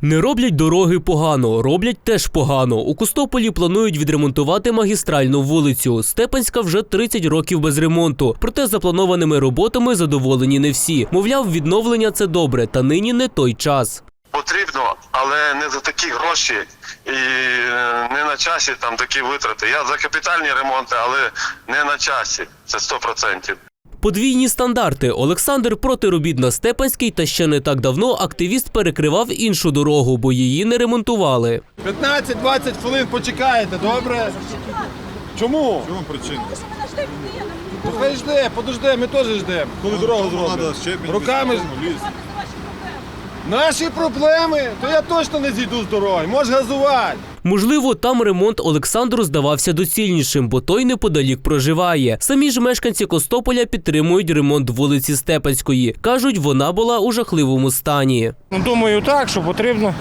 Не роблять дороги погано, роблять теж погано. У Костополі планують відремонтувати магістральну вулицю. Степанська вже 30 років без ремонту. Проте запланованими роботами задоволені не всі. Мовляв, відновлення це добре, та нині не той час. потрібно, але не за такі гроші і е, не на часі там такі витрати. Я за капітальні ремонти, але не на часі. Це 100%. Подвійні стандарти. Олександр проти робіт на Степанській, та ще не так давно активіст перекривав іншу дорогу, бо її не ремонтували. 15-20 хвилин почекаєте, добре? Чому? Чому причина? Ну хай жде, подожде, ми теж ждемо. Коли дорогу зроблять, Руками ж- Наші проблеми, то я точно не зійду з дороги, можеш газувати. Можливо, там ремонт Олександру здавався доцільнішим, бо той неподалік проживає. Самі ж мешканці Костополя підтримують ремонт вулиці Степанської. кажуть, вона була у жахливому стані. Ну, думаю, так, що потрібно.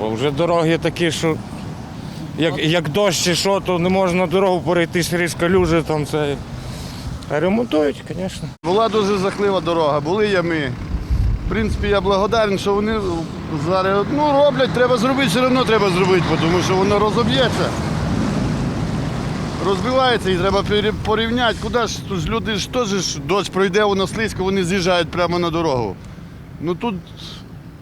Бо вже дороги такі, що як, як дощ чи що, то не можна дорогу перейти через калюжі, там це. А ремонтують, звісно. Була дуже жахлива дорога, були ями. В принципі, я благодарен, що вони зараз ну, роблять, треба зробити, все одно треба зробити, тому що воно розоб'ється. Розбивається і треба порівняти. Куди ж тут люди ж теж дощ пройде, воно слизько, вони з'їжджають прямо на дорогу. Ну тут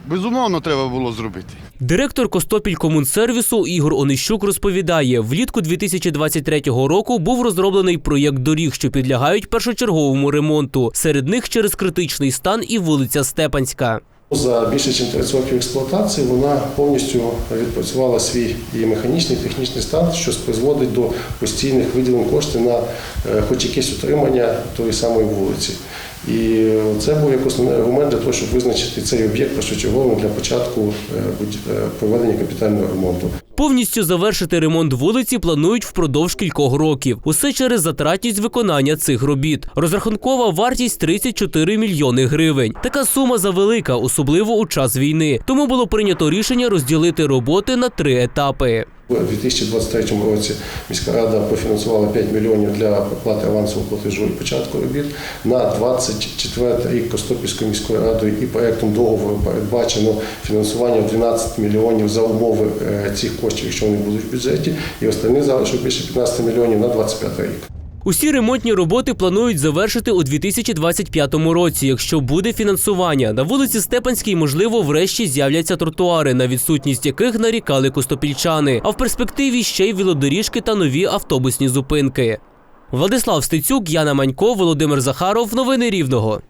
безумовно треба було зробити. Директор Костопіль комунсервісу Ігор Онищук розповідає, влітку 2023 року був розроблений проєкт доріг, що підлягають першочерговому ремонту. Серед них через критичний стан і вулиця Степанська. За більше ніж 30 років експлуатації вона повністю відпрацювала свій і механічний, і технічний стан, що призводить до постійних виділень коштів на е, хоч якесь утримання тої самої вулиці. І це був як основний аргумент для того, щоб визначити цей об'єкт першочерговим для початку е, е, проведення капітального ремонту. Повністю завершити ремонт вулиці планують впродовж кількох років. Усе через затратність виконання цих робіт. Розрахункова вартість 34 мільйони гривень. Така сума завелика, особливо у час війни. Тому було прийнято рішення розділити роботи на три етапи. У 2023 році міська рада профінансувала 5 мільйонів для оплати авансового платежу і початку робіт. На 24 рік Костопільською міською радою і проектом договору передбачено фінансування в 12 мільйонів за умови е, цих коштів, якщо вони будуть в бюджеті, і останні залишок більше 15 мільйонів на 25 рік. Усі ремонтні роботи планують завершити у 2025 році, якщо буде фінансування. На вулиці Степанській, можливо, врешті з'являться тротуари, на відсутність яких нарікали костопільчани. А в перспективі ще й велодоріжки та нові автобусні зупинки. Владислав Стецюк, Яна Манько, Володимир Захаров. Новини Рівного.